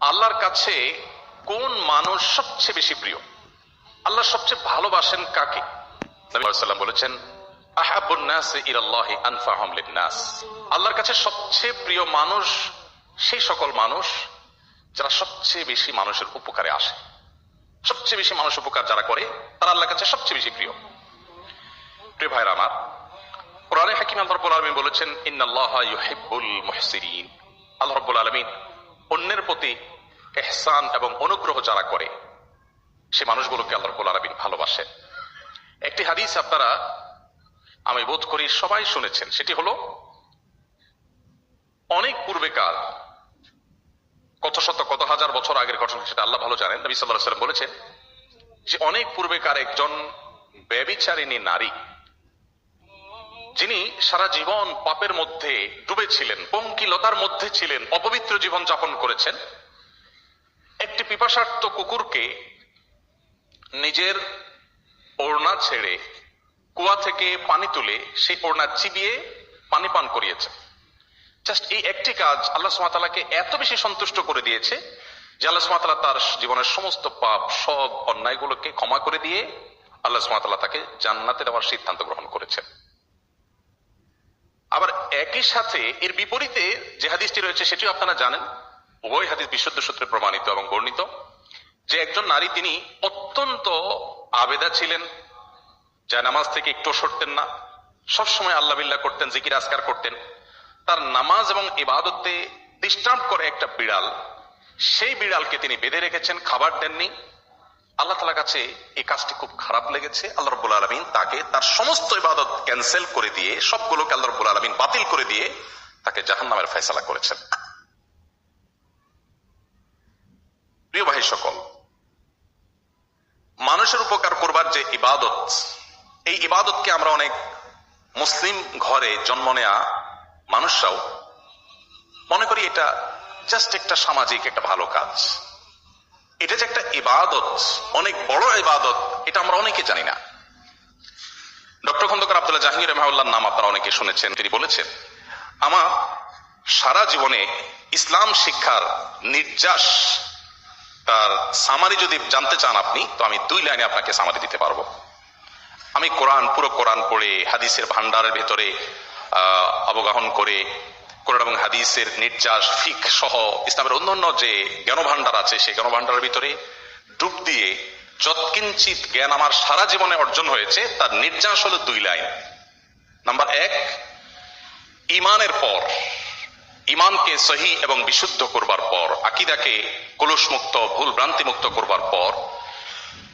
আল্লাহর কাছে কোন মানুষ সবচেয়ে বেশি প্রিয়? আল্লাহ সবচেয়ে ভালোবাসেন কাকে? বলেছেন আল্লাহর কাছে সবচেয়ে প্রিয় মানুষ সেই সকল মানুষ যারা সবচেয়ে বেশি মানুষের উপকারে আসে। সবচেয়ে বেশি মানুষ উপকার যারা করে, তারা আল্লাহর কাছে সবচেয়ে বেশি প্রিয়। প্রিয় ভাইরা আমার, কোরআনে হাকিম আল্লাহ রব্বুল আলমিন বলেছেন, ইন্নাল্লাহা ইউহিব্বুল মুহসিনিন। আল্লাহ রব্বুল আলমিন এহসান এবং অনুগ্রহ যারা করে, সে মানুষগুলোকে আল্লাহ রব্বুল আলমিন ভালোবাসেন একটি হাদিস আপনারা, আমি বোধ করি সবাই শুনেছেন, সেটি হলো, অনেক পূর্বেকার, কত শত, কত হাজার বছর আগের ঘটনা, সেটা আল্লাহ ভালো জানেন, নবী সাল্লাহ সাল্লাম বলেছেন যে অনেক পূর্বেকার একজন ব্যবিচারিণী নারী, যিনি সারা জীবন পাপের মধ্যে ডুবেছিলেন, পঙ্কিলতার মধ্যে ছিলেন, অপবিত্র জীবন যাপন করেছেন পিপাসার্থ কুকুরকে নিজের ওড়না ছেড়ে কুয়া থেকে পানি তুলে সেই ওড়না চিবিয়ে পানি পান করিয়েছে। জাস্ট এই একটি কাজ আল্লাহ সুমাতালাকে এত বেশি সন্তুষ্ট করে দিয়েছে যে আল্লাহ সুমাতালা তার জীবনের সমস্ত পাপ, সব অন্যায়গুলোকে ক্ষমা করে দিয়ে আল্লাহ সুমাতালা তাকে জান্নাতে দেওয়ার সিদ্ধান্ত গ্রহণ করেছেন আবার একই সাথে এর বিপরীতে যে হাদিসটি রয়েছে সেটিও আপনারা জানেন উভয় হাদিস বিশুদ্ধ সূত্রে প্রমাণিত এবং বর্ণিত। যে একজন নারী, তিনি অত্যন্ত আবেদা ছিলেন, যা নামাজ থেকে একটু সরতেন না। সবসময় আল্লাহ বিল্লাহ করতেন, জিকির আসকার করতেন। তার নামাজ এবং ইবাদতে ডিস্টার্ব করে একটা বিড়াল। সেই বিড়ালকে তিনি বেঁধে রেখেছেন, খাবার দেননি। আল্লাহ তালা কাছে এই কাজটি খুব খারাপ লেগেছে। আল্লাহ রব্বুল আলমিন তাকে তার সমস্ত ইবাদত ক্যান্সেল করে দিয়ে, সবগুলোকে আল্লাহ রব্বুল আলমিন বাতিল করে দিয়ে তাকে জাহান নামের ফয়সালা করেছেন। প্রিয় ভাই সকল। মানুষের উপকার করবার যে ইবাদত, এই ইবাদতকে আমরা অনেক মুসলিম ঘরে জন্ম নেয়া মানুষরাও মনে করি এটা জাস্ট একটা সামাজিক একটা ভালো কাজ। এটা যে একটা ইবাদত, অনেক বড় ইবাদত, এটা আমরা অনেকে জানি না। ডক্টর খন্দকার আব্দুল্লাহ জাহাঙ্গীর রহমাউল্লাহর নাম আপনারা অনেকে শুনেছেন, তিনি বলেছেন, আমার সারা জীবনে ইসলাম শিক্ষার নির্যাস তার সামারি যদি জানতে চান আপনি, তো আমি দুই লাইনে আপনাকে সামারি দিতে পারব। আমি কোরআন, পুরো কোরআন পড়ে, হাদিসের ভান্ডারের ভেতরে অবগাহন করে, কোরআন এবং হাদিসের নির্যাস, ফিক সহ ইসলামের অন্যান্য যে জ্ঞান ভান্ডার আছে, সেই জ্ঞান ভান্ডারের ভিতরে ডুব দিয়ে যৎকিঞ্চিত জ্ঞান আমার সারা জীবনে অর্জন হয়েছে, তার নির্যাস হলো দুই লাইন। নাম্বার এক, ইমানের পর ইমানকে সহি এবং বিশুদ্ধ করবার পর, আকিদাকে কলুষ মুক্ত ভুল ভ্রান্তি মুক্ত করবার পর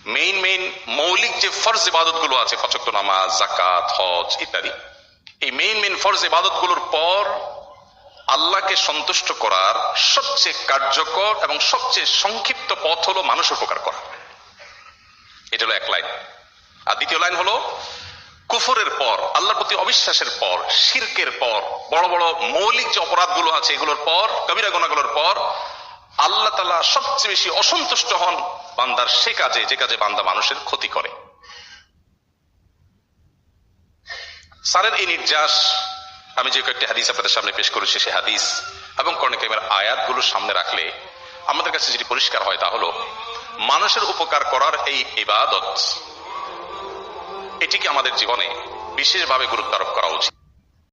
মেইন মেইন মৌলিক যে ফরজ ইবাদতগুলো আছে, পচক্ত নামাজ জাকাত হজ ইত্যাদি, এই মেইন মেইন ফরজ ইবাদতগুলোর পর আল্লাহকে সন্তুষ্ট করার সবচেয়ে কার্যকর এবং সবচেয়ে সংক্ষিপ্ত পথ হলো মানুষ উপকার করা। এটা হলো এক লাইন। আর দ্বিতীয় লাইন হলো কুফরের পর, আল্লাহর প্রতি অবিশ্বাসের পর, শিরকের পর, বড় বড় মৌলিক যে অপরাধগুলো আছে এগুলোর পর কবিরা গোনাগুলোর পর, আল্লাহ তালা সবচেয়ে বেশি অসন্তুষ্ট হন বান্দার সে কাজে, যে কাজে বান্দা মানুষের ক্ষতি করে। সারের এই নির্যাস, আমি যে কয়েকটি হাদিস আপনাদের সামনে পেশ করেছি সে হাদিস এবং কর্ণিকেমের আয়াতগুলো সামনে রাখলে আমাদের কাছে যেটি পরিষ্কার হয়, তা হলো, মানুষের উপকার করার এই ইবাদত এটিকে আমাদের জীবনে বিশেষভাবে গুরুত্ব আরোপ করা উচিত।